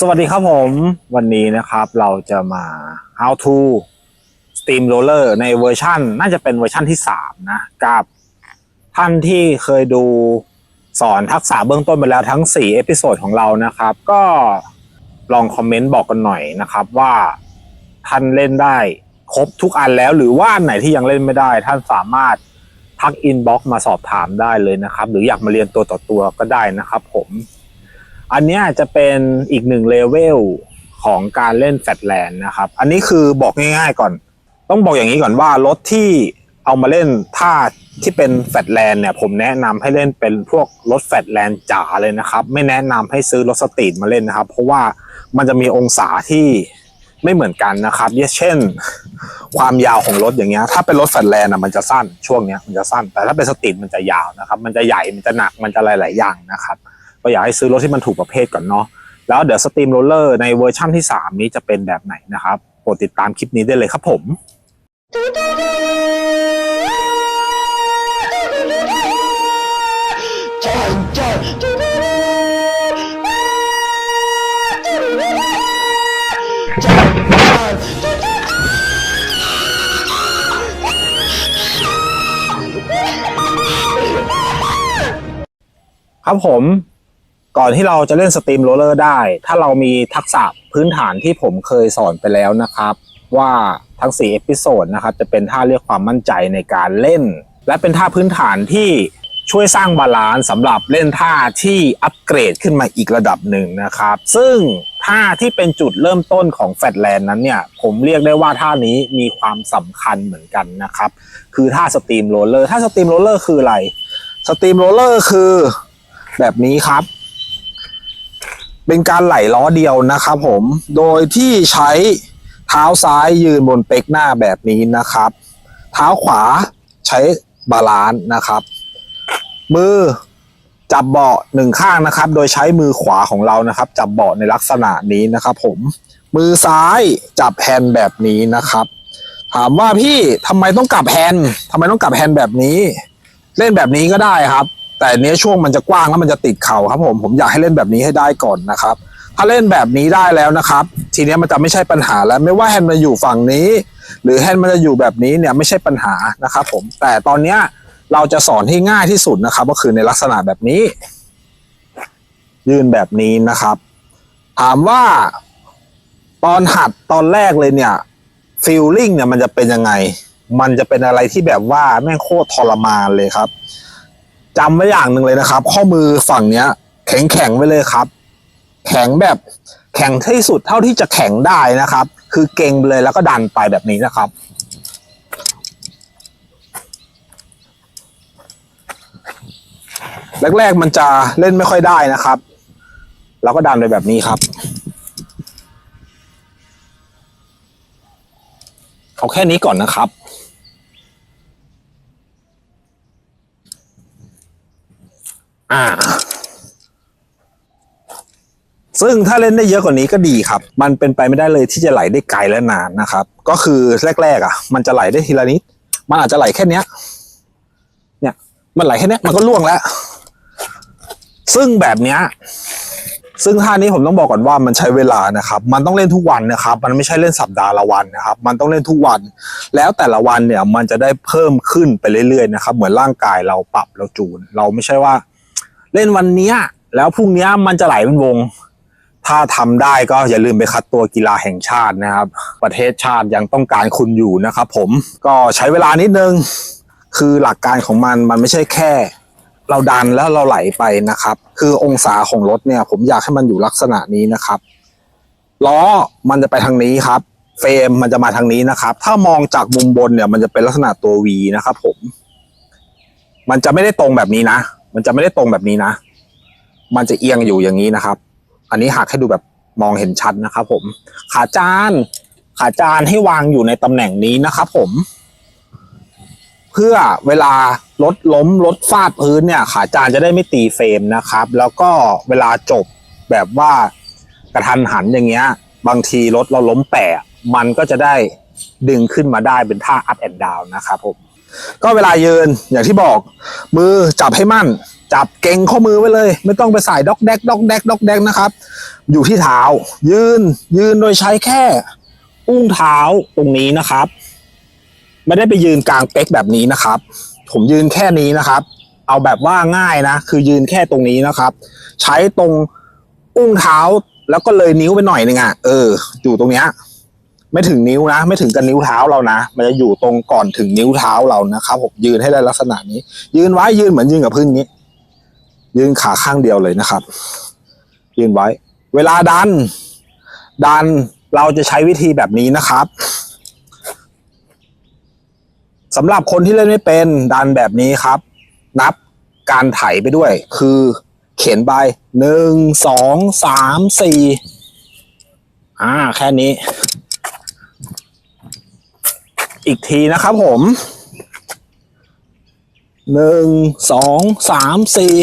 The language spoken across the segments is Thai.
สวัสดีครับผมวันนี้นะครับเราจะมา how to steam roller ในเวอร์ชันน่าจะเป็นเวอร์ชันที่ 3 นะ กับท่านที่เคยดูสอนทักษะเบื้องต้นไปแล้วทั้ง 4 เอพิโซดของเรานะครับ ก็ลองคอมเมนต์บอกกันหน่อยนะครับว่าท่านเล่นได้ครบทุกอันแล้ว หรือว่าอันไหนที่ยังเล่นไม่ได้ ท่านสามารถทักอินบ็อกมาสอบถามได้เลยนะครับ หรืออยากมาเรียนตัวต่อตัวก็ได้นะครับ ผม อันนี้จะเป็นอีกหนึ่งเลเวลของการเล่นแฟตแลนด์นะครับ อันนี้คือบอกง่ายๆก่อน ต้องบอกอย่างนี้ก่อนว่ารถที่เอามาเล่นถ้าที่เป็นแฟตแลนด์เนี่ยผมแนะนำให้เล่นเป็นพวกรถแฟตแลนด์จ๋าเลยนะครับ ไม่แนะนำให้ซื้อรถสตรีทมาเล่นนะครับ เพราะว่ามันจะมีองศาที่ไม่เหมือนกันนะครับเช่น ความยาวของรถอย่างเงี้ย ถ้าเป็นรถแฟตแลนด์อะมันจะสั้นช่วงเนี้ยมันจะสั้น แต่ถ้าเป็นสตรีทมันจะยาวนะครับ มันจะใหญ่มันจะหนักมันจะหลาย ๆ อย่างนะครับ ก็อยากให้ซื้อรถที่มันถูกประเภทก่อนเนาะแล้วเดี๋ยวสตรีมโรลเลอร์ในเวอร์ชั่นที่ 3 นี้จะเป็นแบบไหนนะครับโปรดติดตามคลิปนี้ได้เลยครับผมครับผม ก่อนที่เราจะเล่นสตรีมโรลเลอร์ได้ ถ้าเรามีทักษะพื้นฐานที่ผมเคยสอนไปแล้วนะครับ ว่าทั้ง4เอพิโซดนะครับจะเป็นท่าเรียกความมั่นใจในการเล่น และเป็นท่าพื้นฐานที่ช่วยสร้างบาลานซ์สำหรับเล่นท่าที่อัปเกรดขึ้นมาอีกระดับหนึ่งนะครับ ซึ่งท่าที่เป็นจุดเริ่มต้นของแฟตแลนด์นั้นเนี่ย ผมเรียกได้ว่าท่านี้มีความสำคัญเหมือนกันนะครับ คือท่าสตรีมโรลเลอร์ท่าสตรีมโรลเลอร์คืออะไรสตรีมโรลเลอร์คือแบบนี้ครับ เป็นการไหลล้อเดียวนะครับผม โดยที่ใช้เท้าซ้ายยืนบนเป็กหน้าแบบนี้นะครับ เท้าขวาใช้บาลานซ์นะครับ มือจับเบาะหนึ่งข้างนะครับ โดยใช้มือขวาของเรานะครับ จับเบาะในลักษณะนี้นะครับ ผม มือซ้ายจับแฮนด์แบบนี้นะครับ ถามว่าพี่ทำไมต้องกลับแฮนด์ทำไมต้องกลับแฮนด์แบบนี้ เล่นแบบนี้ก็ได้ครับ แต่เนี้ยช่วงมันจะกว้างแล้วมันจะติดเข่าครับผมผมอยากให้เล่นแบบนี้ให้ได้ก่อนนะครับ ถ้าเล่นแบบนี้ได้แล้วนะครับ ทีเนี้ยมันจะไม่ใช่ปัญหาแล้วไม่ว่าแฮนด์มันอยู่ฝั่งนี้ หรือแฮนด์มันจะอยู่แบบนี้เนี่ยไม่ใช่ปัญหานะครับผมแต่ตอนเนี้ยเราจะสอนที่ง่ายที่สุดนะครับ ก็คือในลักษณะแบบนี้ ยืนแบบนี้นะครับ ถามว่าตอนหัดตอนแรกเลยเนี่ยฟีลลิ่งเนี่ยมันจะเป็นยังไง มันจะเป็นอะไรที่แบบว่าแม่งโคตรทรมานเลยครับ จำไว้อย่างหนึ่งเลยนะครับ ข้อมือฝั่งเนี้ย แข็งแข็งๆไว้เลยครับ แข็งแบบแข็งที่สุดเท่าที่จะแข็งได้นะครับ คือเก่งไปเลยแล้วก็ดันไปแบบนี้นะครับ แรกๆมันจะเล่นไม่ค่อยได้นะครับเราก็ดันไปแบบนี้ครับ เอาแค่นี้ก่อนนะครับ อ่า ซึ่งถ้าเล่นได้เยอะกว่านี้ก็ดีครับ มันเป็นไปไม่ได้เลยที่จะไหลได้ไกลและนานนะครับ ก็คือแรกๆอะ มันจะไหลได้ทีละนิด มันอาจจะไหลแค่เนี้ย เนี่ย มันไหลแค่เนี้ยมันก็ล่วงแล้ว ซึ่งแบบเนี้ยซึ่งท่านี้ผมต้องบอกก่อนว่ามันใช้เวลานะครับ มันต้องเล่นทุกวันนะครับ มันไม่ใช่เล่นสัปดาห์ละวันนะครับ มันต้องเล่นทุกวัน แล้วแต่ละวันเนี่ยมันจะได้เพิ่มขึ้นไปเรื่อยๆนะครับ เหมือนร่างกายเราปรับเราจูน เราไม่ใช่ว่า เล่นวันนี้แล้วพรุ่งนี้มันจะไหลเป็นวง ถ้าทำได้ก็อย่าลืมไปคัดตัวกีฬาแห่งชาตินะครับ ประเทศชาติยังต้องการคุณอยู่นะครับผมก็ใช้เวลานิดนึง คือหลักการของมันมันไม่ใช่แค่ เราดันแล้วเราไหลไปนะครับ คือองศาของรถเนี่ย ผมอยากให้มันอยู่ลักษณะนี้นะครับล้อมันจะไปทางนี้ครับ เฟรมมันจะมาทางนี้นะครับ ถ้ามองจากมุมบนเนี่ย มันจะเป็นลักษณะตัว V นะครับผม มันจะไม่ได้ตรงแบบนี้นะ มันจะไม่ได้ตรงแบบนี้นะ มันจะเอียงอยู่อย่างนี้นะครับ อันนี้หักให้ดูแบบมองเห็นชัดนะครับ ผม ขาจานขาจานให้วางอยู่ในตำแหน่งนี้นะครับผม เพื่อเวลารถล้มรถฟาดพื้นเนี่ย ขาจานจะได้ไม่ตีเฟรมนะครับ แล้วก็เวลาจบแบบว่ากระทันหันอย่างเงี้ย บางทีรถเราล้มแปะมันก็จะได้ดึงขึ้นมาได้เป็นท่า up and down นะครับผม ก็เวลายืนอย่างที่บอก มือจับให้มั่น จับเก่งข้อมือไว้เลย ไม่ต้องไปใส่ด็อกแดกด็อกแดกด็อกแดกนะครับ อยู่ที่เท้า ยืนยืนโดยใช้แค่ อุ้งเท้าตรงนี้นะครับ ไม่ได้ไปยืนกลางเป๊กแบบนี้นะครับ ผมยืนแค่นี้นะครับ เอาแบบว่าง่ายนะ คือยืนแค่ตรงนี้นะครับ ใช้ตรงอุ้งเท้าแล้วก็เลยนิ้วไปหน่อยนึงอะเอออยู่ตรงเนี้ย ไม่ถึงนิ้วนะ ไม่ถึงกับนิ้วเท้าเรานะ มันจะอยู่ตรงก่อนถึงนิ้วเท้าเรานะครับผมยืนให้ได้ลักษณะนี้ ยืนไว้ยืนเหมือนยืนกับพื้นนี้ ยืนขาข้างเดียวเลยนะครับ ยืนไว้ เวลาดัน ดันเราจะใช้วิธีแบบนี้นะครับสำหรับคนที่เล่นไม่เป็นดันแบบนี้ครับ นับการไถไปด้วย คือเขียนไปหนึ่งสองสามสี่อ่า แค่นี้ อีกทีนะครับผมหนึ่งสองสามสี่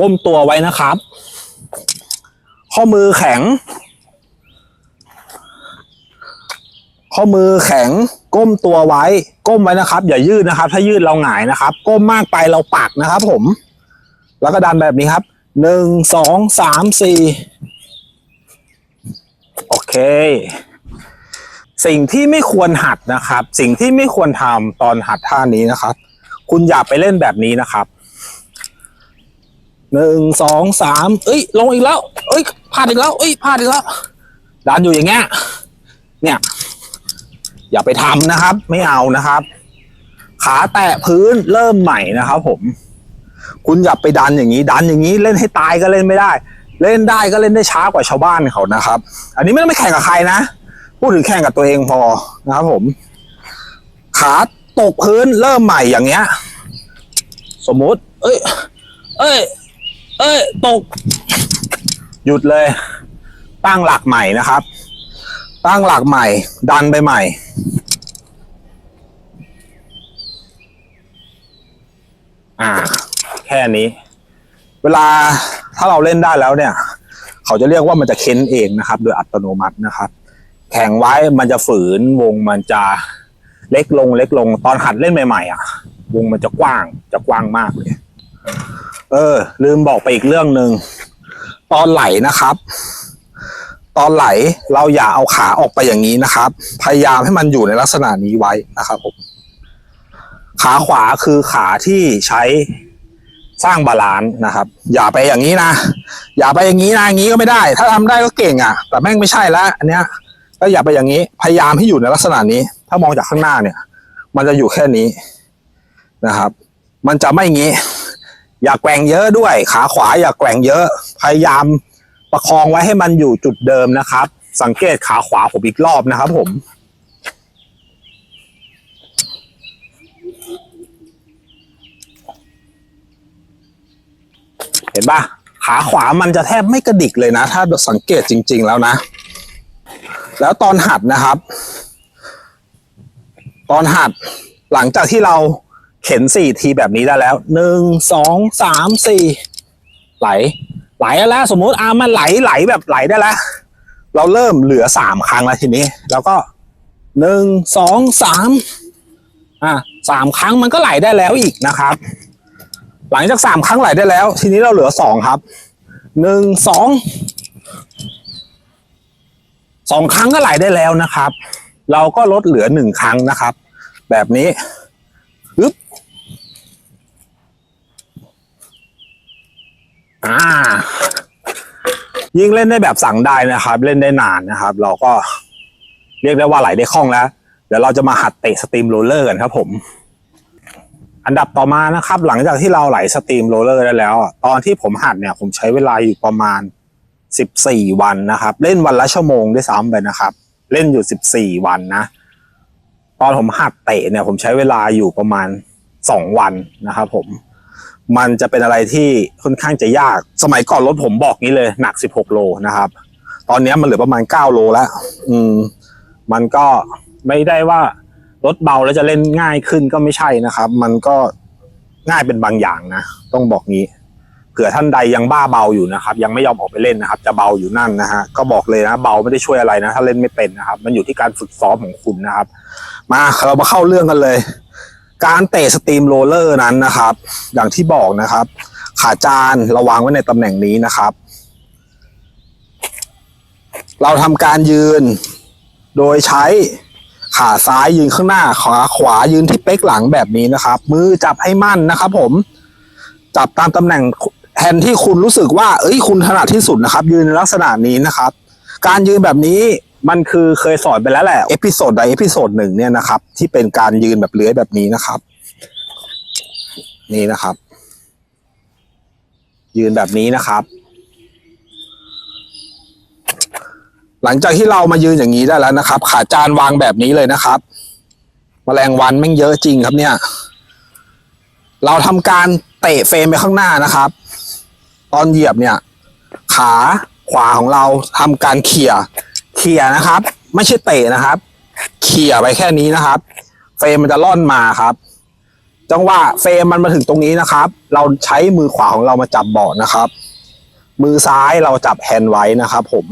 ก้มตัวไว้นะครับ ข้อมือแข็ง ข้อมือแข็งก้มตัวไว้ ก้มไว้นะครับ อย่ายืดนะครับ ถ้ายืดเราหงายนะครับ ก้มมากไปเราปักนะครับ ผม แล้วก็ดันแบบนี้ครับหนึ่งสองสามสี่โอเค สิ่งที่ไม่ควรหัดนะครับ สิ่งที่ไม่ควรทำตอนหัดท่านี้นะครับ คุณอย่าไปเล่นแบบนี้นะครับหนึ่งสองสามเอ้ย ลงอีกแล้ว เอ้ยพลาดอีกแล้ว เอ้ยพลาดอีกแล้วดันอยู่อย่างเงี้ย เนี่ย อย่าไปทำนะครับ ไม่เอานะครับ ขาแตะพื้นเริ่มใหม่นะครับ ผม คุณอย่าไปดันอย่างนี้ ดันอย่างนี้เล่นให้ตายก็เล่นไม่ได้ เล่นได้ก็เล่นได้ช้ากว่าชาวบ้านเขานะครับ อันนี้ไม่ต้องไปแข่งกับใครนะ พูดถึงแข่งกับตัวเองพอนะครับผม ขาตกพื้นเริ่มใหม่อย่างเงี้ย สมมุติ เอ้ย เอ้ย เอ้ย ตก หยุดเลย ตั้งหลักใหม่นะครับ ตั้งหลักใหม่ ดันไปใหม่ อ่า แค่นี้ เวลาถ้าเราเล่นได้แล้วเนี่ย เขาจะเรียกว่ามันจะเค้นเองนะครับ โดยอัตโนมัตินะครับ แข่งไว้มันจะฝืนวงมันจะเล็กลงเล็กลงตอนหัดเล่นใหม่ๆอะ วงมันจะกว้างจะกว้างมากเลย เออ ลืมบอกไปอีกเรื่องหนึ่งตอนไหลนะครับ ตอนไหลเราอย่าเอาขาออกไปอย่างนี้นะครับ พยายามให้มันอยู่ในลักษณะนี้ไว้นะครับผมขาขวาคือขาที่ใช้สร้างบาลานซ์นะครับ อย่าไปอย่างนี้นะ อย่าไปอย่างนี้นะอย่างนี้ก็ไม่ได้ ถ้าทำได้ก็เก่งอะ แต่แม่งไม่ใช่ล้วอันเนี้ย ก็อย่าไปอย่างนี้ พยายามให้อยู่ในลักษณะนี้ ถ้ามองจากข้างหน้าเนี่ย มันจะอยู่แค่นี้นะครับ มันจะไม่งี้ อย่าแกว่งเยอะด้วย ขาขวาอย่าแกว่งเยอะ พยายามประคองไว้ให้มันอยู่จุดเดิมนะครับ สังเกตขาขวาผมอีกรอบนะครับ ผมเห็นปะขาขวามันจะแทบไม่กระดิกเลยนะ ถ้าสังเกตจริง ๆ แล้วนะ แล้วตอนหัดนะครับ ตอนหัดหลังจากที่เราเข็นสี่ทีแบบนี้ได้แล้วหนึ่งสองสามสี่ไหล ไหลแล้วสมมุติอามันไหลไหลแบบไหลได้แล้ว เราเริ่มเหลือสามครั้งแล้วทีนี้ แล้วก็หนึ่งสองสามอะสามครั้งมันก็ไหลได้แล้วอีกนะครับ หลังจากสามครั้งไหลได้แล้ว ทีนี้เราเหลือสองครับหนึ่งสอง สองครั้งก็ไหลได้แล้วนะครับ เราก็ลดเหลือหนึ่งครั้งนะครับ แบบนี้ปึ๊บอ่า ยิ่งเล่นได้แบบสั่งได้นะครับ เล่นได้นานนะครับ เราก็เรียกได้ว่าไหลได้คล่องแล้ว เดี๋ยวเราจะมาหัดเตะสตรีมโรลเลอร์กันครับผม อันดับต่อมานะครับ หลังจากที่เราไหลสตรีมโรลเลอร์ได้แล้ว ตอนที่ผมหัดเนี่ย ผมใช้เวลาอยู่ประมาณ สิบสี่วันนะครับ เล่นวันละชั่วโมงด้วยซ้ำไปนะครับ เล่นอยู่สิบสี่วันนะ ตอนผมหัดเตะเนี่ย ผมใช้เวลาอยู่ประมาณสองวันนะครับผมมันจะเป็นอะไรที่ค่อนข้างจะยาก สมัยก่อนรถผมบอกงี้เลย หนักสิบหกโลนะครับ ตอนนี้มันเหลือประมาณเก้าโลแล้ว อืม มันก็ไม่ได้ว่ารถเบาแล้วจะเล่นง่ายขึ้นก็ไม่ใช่นะครับ มันก็ง่ายเป็นบางอย่างนะ ต้องบอกงี้ เผื่อท่านใดยังบ้าเบาอยู่นะครับ ยังไม่ยอมออกไปเล่นนะครับ จะเบาอยู่นั่นนะฮะก็บอกเลยนะเบาไม่ได้ช่วยอะไรนะ ถ้าเล่นไม่เป็นนะครับ มันอยู่ที่การฝึกซ้อมของคุณนะครับ มาเรามาเข้าเรื่องกันเลย การเตะสตรีมโรลเลอร์นั้นนะครับ อย่างที่บอกนะครับ ขาจานระวางไว้ในตำแหน่งนี้นะครับ เราทำการยืน โดยใช้ขาซ้ายยืนข้างหน้าขาขวายืนที่เป๊กหลังแบบนี้นะครับ มือจับให้มั่นนะครับ ผมจับตามตำแหน่ง แทนที่คุณรู้สึกว่า เอ้ยคุณถนัดที่สุดนะครับ ยืนลักษณะนี้นะครับ การยืนแบบนี้มันคือเคยสอนไปแล้วแหละเอพิโซดใดเอพิโซดหนึ่งเนี่ยนะครับ ที่เป็นการยืนแบบเลื้อยแบบนี้นะครับ นี่นะครับ ยืนแบบนี้นะครับ หลังจากที่เรามายืนอย่างนี้ได้แล้วนะครับ ขาจานวางแบบนี้เลยนะครับแมลงวันแม่งเยอะจริงครับเนี่ย เราทำการเตะเฟรมไปข้างหน้านะครับ ตอนเหยียบเนี่ย ขาขวาของเราทำการเขี่ยเขี่ยนะครับ ไม่ใช่เตะนะครับ เขี่ยไปแค่นี้นะครับ เฟรมมันจะล่อนมาครับจังหวะเฟรมมันมาถึงตรงนี้นะครับ เราใช้มือขวาของเรามาจับเบาะนะครับ มือซ้ายเราจับแฮนด์ไว้นะครับ ผม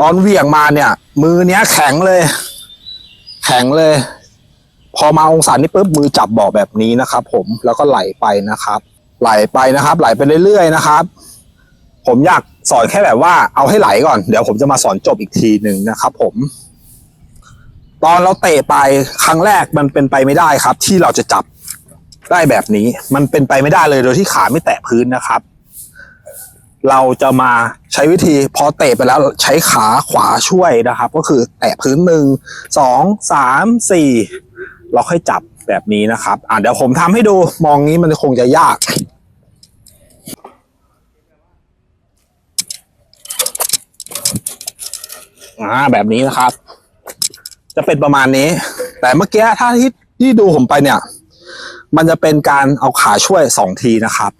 ตอนเหวี่ยงมาเนี่ย มือเนี้ยแข็งเลย แข็งเลย พอมาองศานี้ปุ๊บมือจับเบาะแบบนี้นะครับ ผมแล้วก็ไหลไปนะครับ ไหลไปนะครับ ไหลไปเรื่อยๆนะครับ ผมอยากสอนแค่แบบว่าเอาให้ไหลก่อน เดี๋ยวผมจะมาสอนจบอีกทีหนึ่งนะครับ ผม ตอนเราเตะไปครั้งแรกมันเป็นไปไม่ได้ครับ ที่เราจะจับได้แบบนี้ มันเป็นไปไม่ได้เลยโดยที่ขาไม่แตะพื้นนะครับ เราจะมาใช้วิธีพอเตะไปแล้วใช้ขาขวาช่วยนะครับ ก็คือแตะพื้นหนึ่งสองสามสี่เราค่อยจับ แบบนี้นะครับ อ่าเดี๋ยวผมทำให้ดูมองนี้มันคงจะยากอ่าแบบนี้นะครับ จะเป็นประมาณนี้ แต่เมื่อกี้ถ้าที่ที่ดูผมไปเนี่ย มันจะเป็นการเอาขาช่วยสองทีนะครับ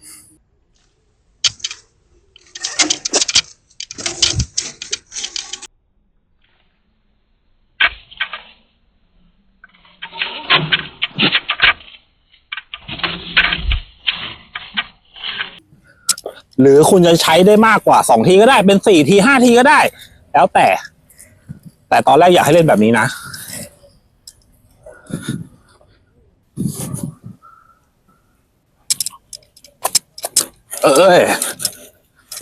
หรือคุณจะใช้ได้มากกว่าสองทีก็ได้ เป็นสี่ทีห้าทีก็ได้ แล้วแต่ แต่ตอนแรกอยากให้เล่นแบบนี้นะเออเอย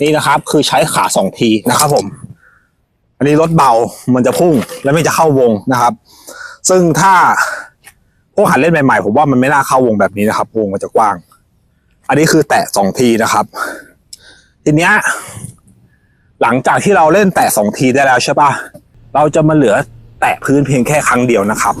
นี่นะครับ คือใช้ขาสองทีนะครับผม อันนี้รถเบามันจะพุ่งแล้วไม่จะเข้าวงนะครับ ซึ่งถ้าพวกหัดเล่นใหม่ๆผมว่ามันไม่น่าเข้าวงแบบนี้นะครับ วงมันจะกว้าง อันนี้คือแตะสองทีนะครับ ทีเนี้ยหลังจากที่เราเล่นแตะสองทีได้แล้วใช่ปะเราจะมาเหลือแตะพื้นเพียงแค่ครั้งเดียวนะครับ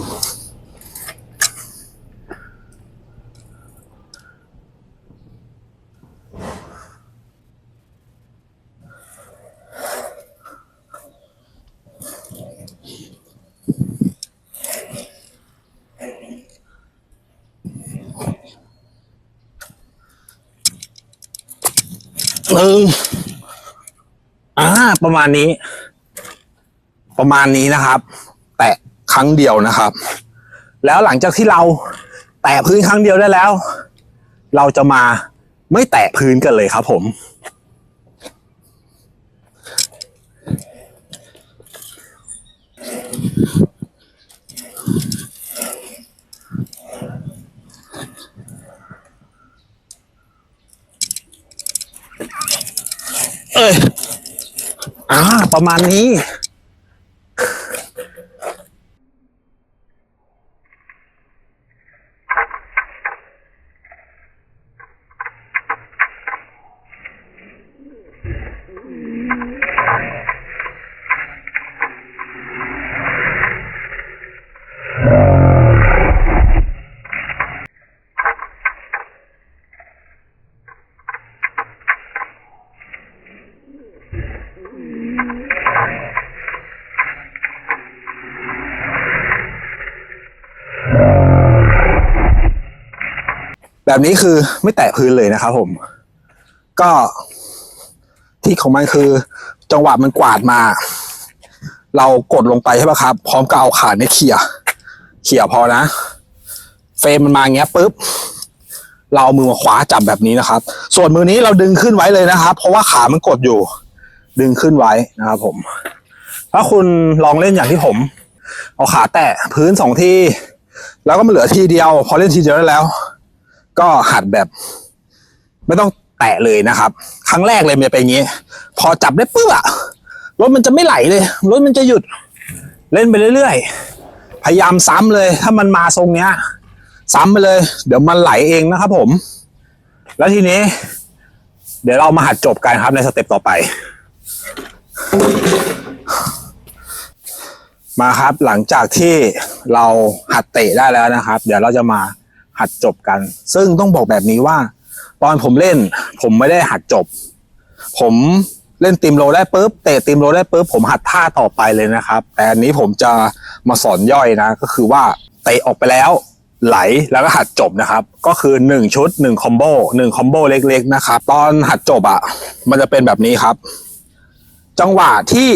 หนึ่งอ่า ประมาณนี้ ประมาณนี้นะครับ แตะครั้งเดียวนะครับ แล้วหลังจากที่เราแตะพื้นครั้งเดียวได้แล้ว เราจะมาไม่แตะพื้นกันเลยครับผม เอ้ยอ่าประมาณนี้ แบบนี้คือไม่แตะพื้นเลยนะครับผม ก็ที่ของมันคือ จังหวะมันกวาดมา เรากดลงไปใช่ปะครับ พร้อมกับเอาขาเนี่ยเขี่ยเขี่ยพอนะ เฟรมมันมาเงี้ยปุ๊บเราเอามือมาขวาจับแบบนี้นะครับ ส่วนมือนี้เราดึงขึ้นไว้เลยนะครับ เพราะว่าขามันกดอยู่ ดึงขึ้นไว้นะครับผม ถ้าคุณลองเล่นอย่างที่ผม เอาขาแตะพื้นสองทีแล้วก็มาเหลือทีเดียว พอเล่นทีเดียวได้แล้ว ก็หัดแบบ ไม่ต้องแตะเลยนะครับ ครั้งแรกเลยมันจะเป็นอย่างนี้ พอจับได้ปุ๊บอะรถมันจะไม่ไหลเลย รถมันจะหยุด เล่นไปเรื่อยๆ พยายามซ้ำเลย ถ้ามันมาทรงเนี้ย ซ้ำไปเลย เดี๋ยวมันไหลเองนะครับผม แล้วทีนี้ เดี๋ยวเรามาหัดจบกันครับในสเต็ปต่อไป มาครับหลังจากที่เราหัดเตะได้แล้วนะครับ เดี๋ยวเราจะมา หัดจบกัน ซึ่งต้องบอกแบบนี้ว่า ตอนผมเล่น ผมไม่ได้หัดจบ ผมเล่นติมโลได้ปุ๊บเตะติมโลได้ปุ๊บผมหัดท่าต่อไปเลยนะครับ แต่อันนี้ผมจะมาสอนย่อยนะ ก็คือว่าเตะออกไปแล้วไหลแล้วก็หัดจบนะครับ ก็คือหนึ่งชุดหนึ่งคอมโบหนึ่งคอมโบเล็กๆนะครับ ตอนหัดจบอะ่ะ มันจะเป็นแบบนี้ครับ จังหวะที่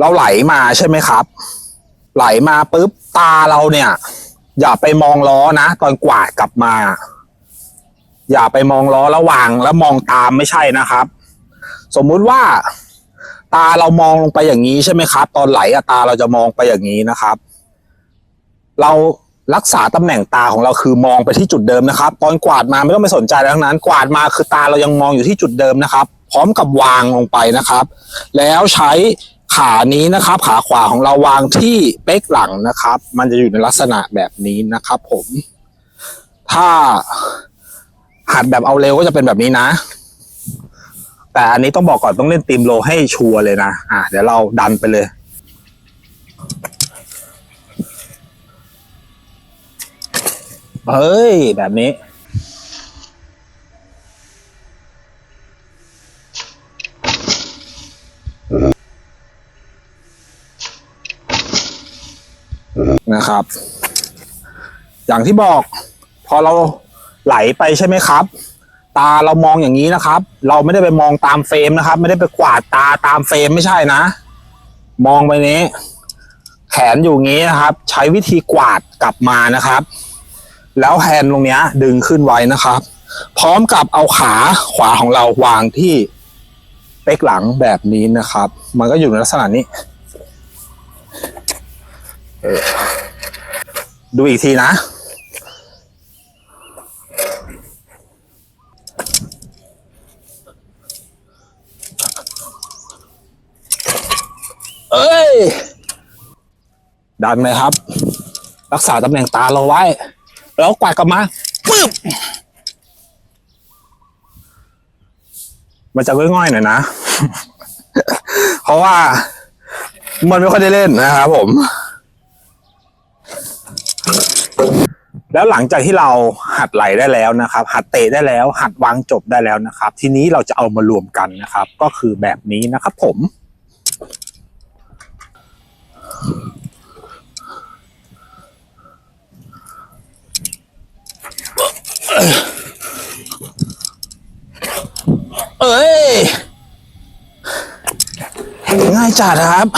เราไหลมาใช่ไหมครับ ไหลมาปุ๊บตาเราเนี่ย อย่าไปมองล้อนะตอนกวาดกลับมา อย่าไปมองล้อระหว่างแล้วมองตามไม่ใช่นะครับ สมมุติว่า ตาเรามองลงไปอย่างนี้ใช่ไหมครับ ตอนไหลอะตาเราจะมองไปอย่างนี้นะครับ เรารักษาตำแหน่งตาของเราคือมองไปที่จุดเดิมนะครับ ตอนกวาดมาไม่ต้องไปสนใจทั้งนั้น กวาดมาคือตาเรายังมองอยู่ที่จุดเดิมนะครับ พร้อมกับวางลงไปนะครับ แล้วใช้ ขานี้นะครับ ขาขวาของเราวางที่เป๊กหลังนะครับ มันจะอยู่ในลักษณะแบบนี้นะครับ ผม ถ้าหัดแบบเอาเร็วก็จะเป็นแบบนี้นะ แต่อันนี้ต้องบอกก่อนต้องเล่นตีมโลให้ชัวร์เลยนะ อะเดี๋ยวเราดันไปเลย เฮ้ย แบบนี้ นะครับ อย่างที่บอก พอเราไหลไปใช่ไหมครับ ตาเรามองอย่างนี้นะครับ เราไม่ได้ไปมองตามเฟรมนะครับ ไม่ได้ไปกวาดตาตามเฟรมไม่ใช่นะ มองไปนี้ แขนอยู่งี้นะครับ ใช้วิธีกวาดกลับมานะครับ แล้วแฮนด์ตรงนี้ดึงขึ้นไว้นะครับ พร้อมกับเอาขาขวาของเราวางที่เป๊กหลังแบบนี้นะครับ มันก็อยู่ในลักษณะนี้ ดูอีกทีนะ เอ้ย ดันเลยครับ รักษาตำแหน่งตาเราไว้ แล้วกวาดกลับมาปึ๊บมันจะง่อยๆหน่อยนะ เพราะว่า มันไม่ค่อยได้เล่นนะครับผม แล้วหลังจากที่เราหัดไหลได้แล้วนะครับ หัดเตะได้แล้ว หัดวางจบได้แล้วนะครับ ทีนี้เราจะเอามารวมกันนะครับ ก็คือแบบนี้นะครับผม เอ้ยง่ายจัดครับ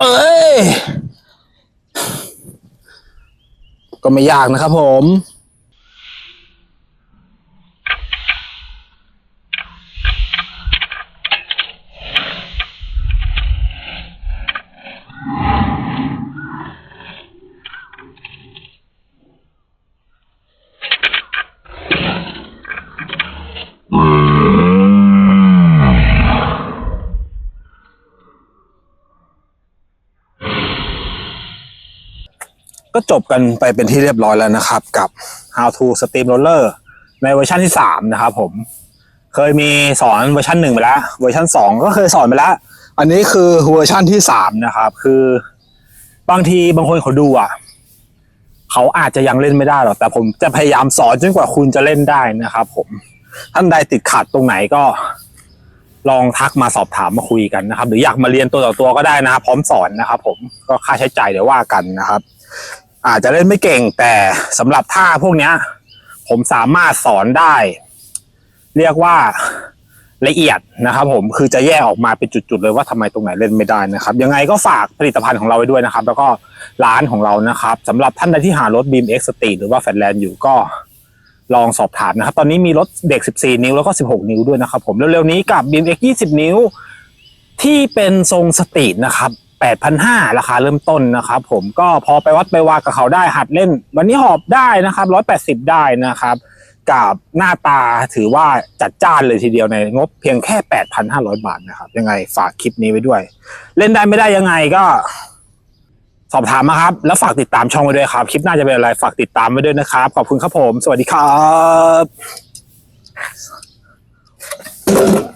เอ้ย ก็ ไม่ยากนะครับผม ก็จบกันไปเป็นที่เรียบร้อยแล้วนะครับ กับ How to Steam Roller ในเวอร์ชันที่ 3 นะครับผม เคยมีสอนเวอร์ชันหนึ่งไปแล้ว เวอร์ชันสองก็เคยสอนไปแล้ว อันนี้คือเวอร์ชันที่สามนะครับ คือบางทีบางคนเขาดูอะ เขาอาจจะยังเล่นไม่ได้หรอกแต่ผมจะพยายามสอนจนกว่าคุณจะเล่นได้นะครับ ผมท่านใดติดขัดตรงไหนก็ลองทักมาสอบถามมาคุยกันนะครับ หรืออยากมาเรียนตัวต่อตัวก็ได้นะครับพร้อมสอนนะครับ ผมก็ค่าใช้จ่ายเดี๋ยวว่ากันนะครับ อาจจะเล่นไม่เก่งแต่สำหรับท่าพวกเนี้ย ผมสามารถสอนได้ เรียกว่าละเอียดนะครับ ผมคือจะแยกออกมาเป็นจุดๆเลยว่าทำไมตรงไหนเล่นไม่ได้นะครับ ยังไงก็ฝากผลิตภัณฑ์ของเราไว้ด้วยนะครับ แล้วก็ร้านของเรานะครับสำหรับท่านใดที่หารถ Beam X Street หรือว่าแฟลแลนด์อยู่ก็ลองสอบถามนะครับ ตอนนี้มีรถเด็ก 14 นิ้วแล้วก็ 16 นิ้วด้วยนะครับ ผมเร็วๆนี้กับ Beam X 20 นิ้ว ที่เป็นทรงสตรีทนะครับ 8,500 ราคาเริ่มต้นนะครับผมก็พอไปวัดไปวากับเขาได้หัดเล่น วันนี้หอบได้นะครับ180 ได้นะครับ กับหน้าตาถือว่าจัดจ้านเลยทีเดียวในงบเพียงแค่ 8,500 บาทนะครับ ยังไงฝากคลิปนี้ไว้ด้วย เล่นได้ไม่ได้ยังไงก็สอบถามนะครับ แล้วฝากติดตามช่องไว้ด้วยครับ คลิปหน้าจะเป็นอะไรฝากติดตามไว้ด้วยนะครับ ขอบคุณครับผม สวัสดีครับ